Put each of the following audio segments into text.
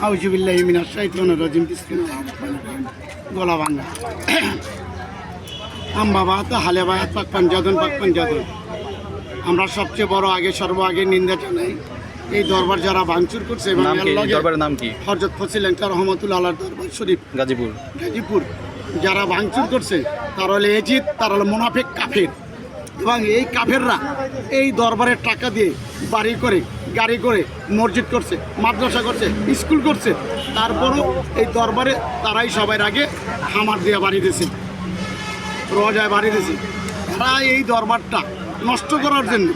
আউজুবিল্লাহি রাজিম গলা পাক পাঞ্জাদন পাক পাঞ্জাদন। আমরা সবচেয়ে বড় আগে সর্ব আগে নিন্দা জানাই এই দরবার যারা ভাঙচুর করছে নাম কি? দরবারের নাম কি? হরজত ফসিল রহমতুল্লাহ আল্লাহর দরবার শরীফ। গাজীপুর। গাজীপুর। যারা ভাঙচুর করছে তারা হলো এজিদ তারা হলো মোনাফেক কাফের। এবং এই কাফেররা এই দরবারের টাকা দিয়ে বাড়ি করে গাড়ি করে মসজিদ করছে, মাদ্রাসা করছে, স্কুল করছে। তারপরও এই দরবারে তারাই সবার আগে হামার দিয়ে বাড়ি দিয়েছে রোজায় বাড়ি দিয়েছে তারা এই দরবারটা নষ্ট করার জন্য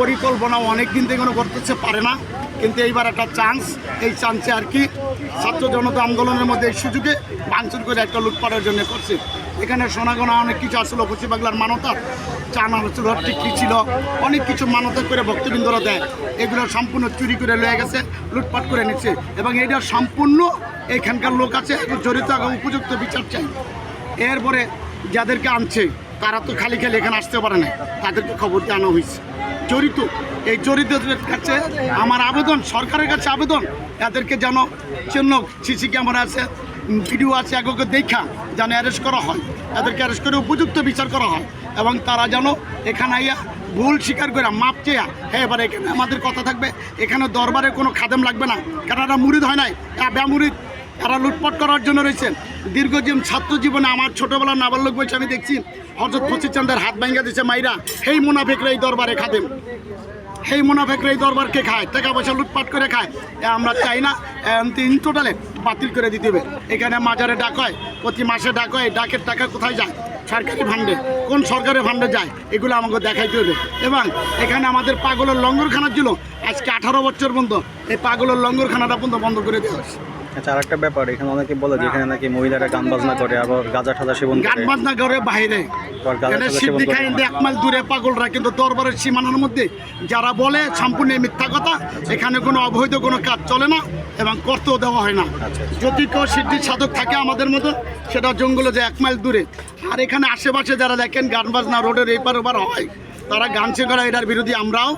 পরিকল্পনা অনেক দিন থেকে করতেছে, পারে না। কিন্তু এইবার একটা চান্স এই চান্সে আর কি ছাত্র জনতা আন্দোলনের মধ্যে এই সুযোগে ভাঙচুর করে একটা লুটপাটের জন্য করছে। এখানে সোনাগোনা অনেক কিছু আসলো পশ্চিম বাংলার মানতা চানা হচ্ছিল কী ছিল? অনেক কিছু মানতা করে ভক্তবৃন্দরা দেয়। এগুলো সম্পূর্ণ চুরি করে লয়ে গেছে, লুটপাট করে নিচ্ছে। এবং এটা সম্পূর্ণ এখানকার লোক আছে, জড়িত উপযুক্ত বিচার চাই। এরপরে যাদেরকে আনছে তারা তো খালি খালি এখানে আসতে পারে না তাদেরকে খবর জানানো হয়েছে। জড়িত এই জড়িতদের কাছে আমার আবেদন, সরকারের কাছে আবেদন এদেরকে যেন চিহ্ন সিসি ক্যামেরা আছে ভিডিও আছে, এগুলোকে দেখা যেন অ্যারেস্ট করা হয়। এদেরকে অ্যারেস্ট করে উপযুক্ত বিচার করা হয় এবং তারা যেন এখানে আইয়া ভুল স্বীকার করে মাপ চেয়া হ্যাঁ এবার এখানে আমাদের কথা থাকবে, এখানে দরবারে কোনো খাদেম লাগবে না। কারণ এরা মুরিদ হয় নাই ব্যামুরিদ তারা লুটপাট করার জন্য রয়েছেন। দীর্ঘজীবন ছাত্র জীবনে আমার ছোটবেলার নাবালক বয়সে আমি দেখছি হজরত চান্দের হাত ভাঙ্গা দিয়েছে মাইরা। সেই মুনাফেকরা এই দরবারে খাদেম। সেই মুনাফেকরা এই দরবারকে খায়? টাকা পয়সা লুটপাট করে খায়। আমরা চাই না তিন টোটালে বাতিল করে দিতে হবে। এখানে মাজারে ডাক হয়, প্রতি মাসে ডাক হয়, ডাকের টাকা কোথায় যায়? সরকারি ফান্ডে কোন সরকারি ফান্ডে যায় এগুলো আমাকে দেখাইতে হবে। এবং এখানে আমাদের পাগলের লঙ্গরখানা ছিল আজকে আঠারো বছর পর্যন্ত এই পাগলের লঙ্গরখানাটা পর্যন্ত বন্ধ করে দেওয়া হয়েছে। আচ্ছা আর একটা ব্যাপার এখানে অনেকে বলে যে এখানে নাকি মহিলারা গান বাজনা করে আবার গাঁজা ঠাজা সেবন গান বাজনা করে বাইরে। এক মাইল দূরে পাগলরা কিন্তু দরবারের সীমানার মধ্যে যারা বলে সম্পূর্ণ মিথ্যা কথা এখানে কোনো অবৈধ কোনো কাজ চলে না এবং করতেও দেওয়া হয় না। আচ্ছা। যদি কেউ সিদ্ধির সাধক থাকে আমাদের মতো সেটা জঙ্গলে যে এক মাইল দূরে। আর এখানে আশেপাশে যারা দেখেন গান বাজনা রোডের এপার ওপার হয় তারা গান শেখারা এটার বিরোধী আমরাও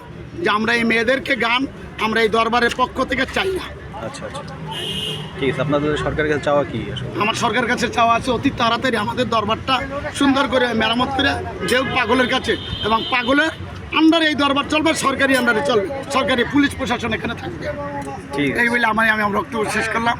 যে আমরা এই মেয়েদেরকে গান আমরা এই দরবারের পক্ষ থেকে চাই না। আচ্ছা আচ্ছা। ঠিক আছে আপনাদের সরকারের কাছে চাওয়া কি আমার সরকার কাছে চাওয়া আছে অতি তাড়াতাড়ি আমাদের দরবারটা সুন্দর করে মেরামত করে পাগলের কাছে এবং পাগলের আন্ডারে এই দরবার চলবে সরকারি আন্ডারে চলবে। সরকারি পুলিশ প্রশাসন এখানে থাকবে। ঠিক এই বলে আমি আমি বক্তব্য শেষ করলাম।